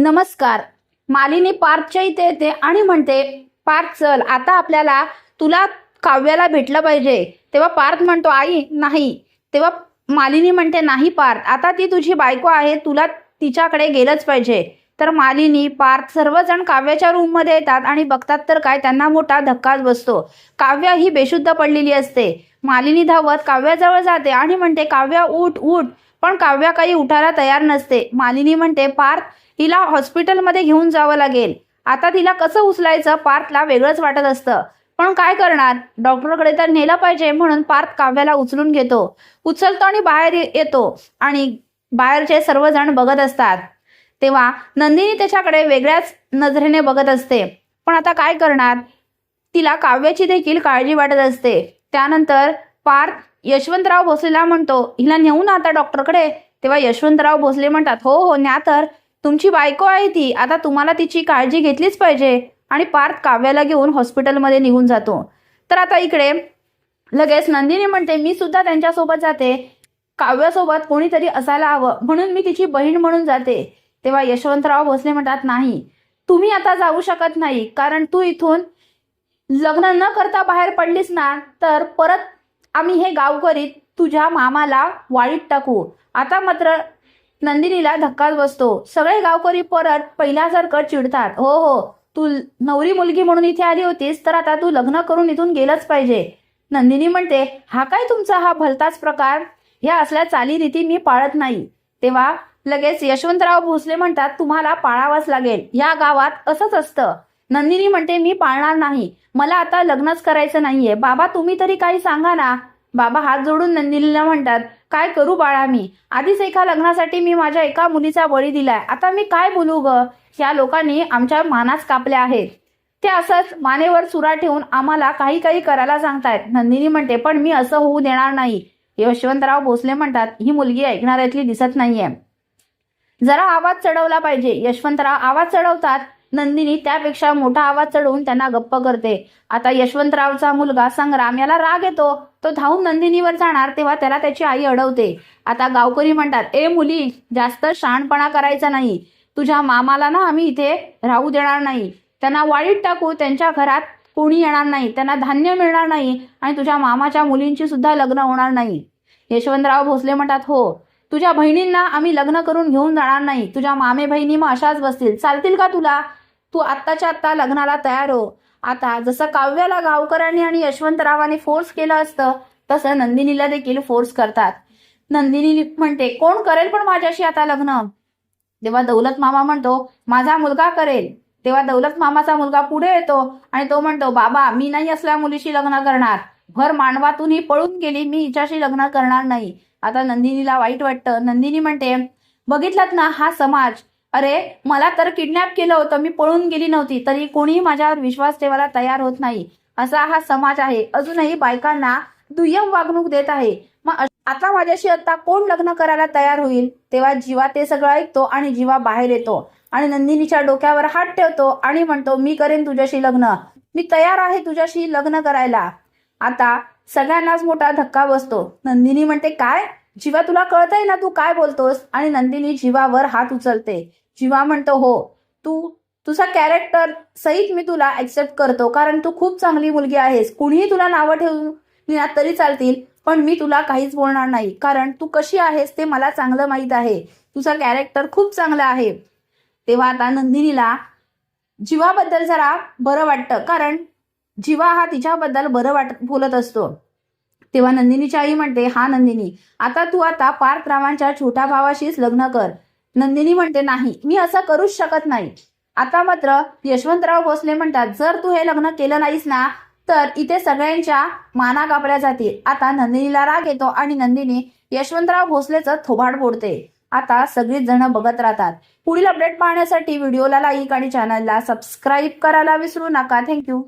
नमस्कार. मालिनी पार्थच्या इथे येते आणि म्हणते पार्थ चल आता आपल्याला तुला काव्याला भेटलं पाहिजे. तेव्हा पार्थ म्हणतो आई नाही. तेव्हा मालिनी म्हणते नाही पार्थ आता ती तुझी बायको आहे तुला तिच्याकडे गेलंच पाहिजे. तर मालिनी पार्थ सर्वजण काव्याच्या रूममध्ये येतात आणि बघतात तर काय त्यांना मोठा धक्काच बसतो. काव्या ही बेशुद्ध पडलेली असते. मालिनी धावत काव्याजवळ जाते आणि म्हणते काव्या उठ उठ. पण काव्या काही उठायला तयार नसते. मालिनी म्हणते पार्थ हिला हॉस्पिटलमध्ये घेऊन जावं लागेल. आता तिला कसं उचलायचं पार्थला वेगळंच वाटत असतं. पण काय करणार? डॉक्टरकडे तर नेलं पाहिजे म्हणून पार्थ काव्याला उचलून घेतो. उचलतो आणि बाहेर येतो आणि बाहेरचे सर्वजण बघत असतात. तेव्हा नंदिनी त्याच्याकडे वेगळ्याच नजरेने बघत असते. पण आता काय करणार? तिला काव्याची देखील काळजी वाटत असते. त्यानंतर पार यशवंतराव भोसलेला म्हणतो हिला नेऊ ना आता डॉक्टरकडे. तेव्हा यशवंतराव भोसले म्हणतात हो हो न्या तर. तुमची बायको आहे ती. आता तुम्हाला तिची काळजी घेतलीच पाहिजे. आणि पार्थ काव्याला घेऊन हॉस्पिटलमध्ये निघून जातो. तर आता इकडे लगेच नंदिनी म्हणते मी सुद्धा त्यांच्यासोबत जाते. काव्यासोबत कोणीतरी असायला हवं. म्हणून मी तिची बहीण म्हणून जाते. तेव्हा यशवंतराव भोसले म्हणतात नाही. तुम्ही आता जाऊ शकत नाही. कारण तू इथून लग्न न करता बाहेर पडलीस ना तर परत आम्ही हे गावकरी तुझ्या मामाला वाळीत टाकू. आता मात्र नंदिनीला धक्काच बसतो. सगळे गावकरी परत पहिल्यासारखं चिडतात. हो हो तू नवरी मुलगी म्हणून इथे आली होतीस तर आता तू लग्न करून इथून गेलंच पाहिजे. नंदिनी म्हणते हा काय तुमचा हा भलताच प्रकार? ह्या असल्या चालीरीती मी पाळत नाही. तेव्हा लगेच यशवंतराव भोसले म्हणतात तुम्हाला पाळावंच लागेल. या गावात असंच असतं. नंदिनी म्हणते मी पाळणार नाही. मला आता लग्नच करायचं नाहीये. बाबा तुम्ही तरी काही सांगा ना. बाबा हात जोडून नंदिनीला म्हणतात काय करू बाळा मी? आधीच एका लग्नासाठी मी माझ्या एका मुलीचा बळी दिलाय. आता मी काय बोलू ग? या लोकांनी आमच्या मानास कापल्या आहेत. ते असंच मानेवर सुरा ठेवून आम्हाला काही काही करायला सांगतायत. नंदिनी म्हणते पण मी असं होऊ देणार नाही. यशवंतराव भोसले म्हणतात ही मुलगी ऐकणाऱ्यातली दिसत नाहीये. जरा आवाज चढवला पाहिजे. यशवंतराव आवाज चढवतात नंदिनी त्यापेक्षा मोठा आवाज चढवून त्यांना गप्प करते. आता यशवंतरावचा मुलगा संग्राम याला राग येतो. तो धावून नंदिनीवर जाणार तेव्हा त्याला त्याची आई अडवते. आता गावकरी म्हणतात ए मुली जास्त शहाणपणा करायचा नाही. तुझ्या मामाला ना आम्ही इथे राहू देणार नाही. त्यांना वाळीत टाकू त्यांच्या घरात कोणी येणार नाही. त्यांना धान्य मिळणार नाही आणि तुझ्या मामाच्या मुलींची सुद्धा लग्न होणार नाही. यशवंतराव भोसले म्हणतात हो तुझ्या बहिणींना आम्ही लग्न करून घेऊन जाणार नाही. तुझ्या मामे बहिणी मग अशाच बसतील. चालतील का तुला? तू आत्ताच्या आत्ता लग्नाला तयार हो. आता जसं काव्याला गावकऱ्यांनी आणि यशवंतरावांनी फोर्स केलं असतं तसं नंदिनीला देखील फोर्स करतात. नंदिनी म्हणते कोण करेल पण माझ्याशी आता लग्न? तेव्हा दौलत मामा म्हणतो माझा मुलगा करेल. तेव्हा दौलत मामाचा मुलगा पुढे येतो आणि तो म्हणतो बाबा मी नाही असल्या मुलीशी लग्न करणार. भर मानवातून ही पळून गेली मी हिच्याशी लग्न करणार नाही. आता नंदिनीला वाईट वाटतं. नंदिनी म्हणते बघितलात ना हा समाज अरे मला तर किडनॅप केलं होतं मी पळून गेली नव्हती तरी कोणीही माझ्यावर विश्वास ठेवायला तयार होत नाही. असा हा समाज आहे. अजूनही बायकांना दुय्यम वागणूक देत आहे. मग आता माझ्याशी आता कोण लग्न करायला तयार होईल? तेव्हा जीवा ते सगळं ऐकतो आणि जीवा बाहेर येतो. आणि नंदिनीच्या डोक्यावर हात ठेवतो आणि म्हणतो मी करेन तुझ्याशी लग्न. मी तयार आहे तुझ्याशी लग्न करायला. आता सगळ्यांनाच मोठा धक्का बसतो. नंदिनी म्हणते काय? जीवा तुला कळतंय ना तू काय बोलतोस? आणि नंदिनी जीवावर हात उचलते. जीवा म्हणतो हो तू तुझा कॅरेक्टर सहित मी तुला ऍक्सेप्ट करतो कारण तू खूप चांगली मुलगी आहेस. कुणीही तुला नावं ठेवून दिनात तरी चालतील पण मी तुला काहीच बोलणार नाही. कारण तू कशी आहेस ते मला चांगलं माहीत आहे. तुझा कॅरेक्टर खूप चांगला आहे. तेव्हा आता नंदिनीला जीवाबद्दल जरा बरं वाटतं कारण जीवा हा तिच्याबद्दल बरं वाट बोलत असतो. तेव्हा नंदिनीची आई म्हणते हा नंदिनी आता तू आता पार्थरावांच्या छोट्या भावाशीच लग्न कर. नंदिनी म्हणते नाही मी असं करूच शकत नाही. आता मात्र यशवंतराव भोसले म्हणतात जर तू हे लग्न केलं नाहीस ना तर इथे सगळ्यांच्या माना कापल्या जातील. आता नंदिनीला राग येतो आणि नंदिनी यशवंतराव भोसलेचं थोबाड फोडते. आता सगळीच जण बघत राहतात. पुढील अपडेट पाहण्यासाठी व्हिडिओला लाईक आणि चॅनलला सबस्क्राईब करायला विसरू नका. थँक्यू